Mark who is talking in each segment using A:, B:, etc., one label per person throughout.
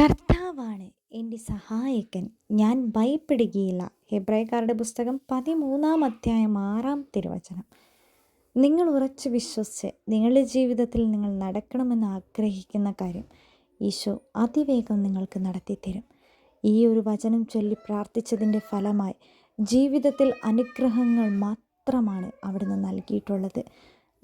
A: കർത്താവാണ് എന്റെ സഹായകൻ. ഞാൻ ഭയപ്പെടുകയില്ല. ഹെബ്രായക്കാരുടെ പുസ്തകം പതിമൂന്നാം അധ്യായം ആറാം തിരുവചനം. നിങ്ങൾ ഉറച്ചു വിശ്വസിച്ച് നിങ്ങളുടെ ജീവിതത്തിൽ നിങ്ങൾ നടക്കണമെന്ന് ആഗ്രഹിക്കുന്ന കാര്യം ഈശോ അതിവേഗം നിങ്ങൾക്ക് നടത്തിത്തരും. ഈ ഒരു വചനം ചൊല്ലി പ്രാർത്ഥിച്ചതിന്റെ ഫലമായി ജീവിതത്തിൽ അനുഗ്രഹങ്ങൾ മാത്രമാണ് അവിടുന്ന് നൽകിയിട്ടുള്ളത്.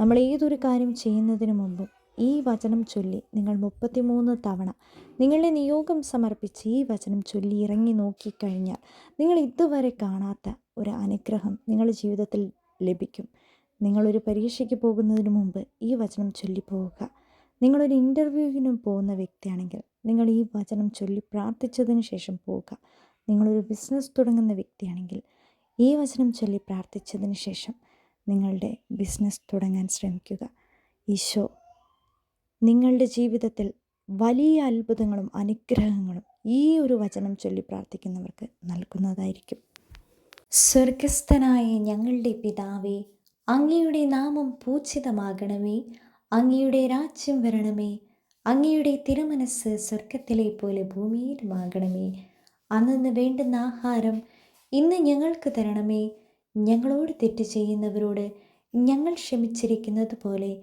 A: നമ്മൾ ഏതൊരു കാര്യം ചെയ്യുന്നതിന് മുമ്പും ഈ വചനം ചൊല്ലി നിങ്ങൾ മുപ്പത്തിമൂന്ന് തവണ നിങ്ങളുടെ നിയോഗം സമർപ്പിച്ച് ഈ വചനം ചൊല്ലി ഇറങ്ങി നോക്കിക്കഴിഞ്ഞാൽ നിങ്ങൾ ഇതുവരെ കാണാത്ത ഒരു അനുഗ്രഹം നിങ്ങളുടെ ജീവിതത്തിൽ ലഭിക്കും. നിങ്ങളൊരു പരീക്ഷയ്ക്ക് പോകുന്നതിന് മുമ്പ് ഈ വചനം ചൊല്ലി പോവുക. നിങ്ങളൊരു ഇന്റർവ്യൂവിന് പോകുന്ന വ്യക്തിയാണെങ്കിൽ നിങ്ങൾ ഈ വചനം ചൊല്ലി പ്രാർത്ഥിച്ചതിന് ശേഷം പോവുക. നിങ്ങളൊരു ബിസിനസ് തുടങ്ങുന്ന വ്യക്തിയാണെങ്കിൽ ഈ വചനം ചൊല്ലി പ്രാർത്ഥിച്ചതിന് ശേഷം നിങ്ങളുടെ ബിസിനസ് തുടങ്ങാൻ ശ്രമിക്കുക. ഈശോ നിങ്ങളുടെ ജീവിതത്തിൽ വലിയ അത്ഭുതങ്ങളും അനുഗ്രഹങ്ങളും ഈ ഒരു വചനം ചൊല്ലി പ്രാർത്ഥിക്കുന്നവർക്ക് നൽകുന്നതായിരിക്കും. സ്വർഗസ്ഥനായ ഞങ്ങളുടെ പിതാവേ അങ്ങയുടെ നാമം പൂജിതമാകണമേ. അങ്ങയുടെ രാജ്യം വരണമേ. അങ്ങയുടെ തിരുമനസ് സ്വർഗത്തിലെ പോലെ ഭൂമിയിലുമാകണമേ. അന്നു വേണ്ടുന്ന ആഹാരം ഇന്ന് ഞങ്ങൾക്ക് തരണമേ. ഞങ്ങളോട് തെറ്റ് ചെയ്യുന്നവരോട് ഞങ്ങൾ ക്ഷമിച്ചിരിക്കുന്നത് പോലെ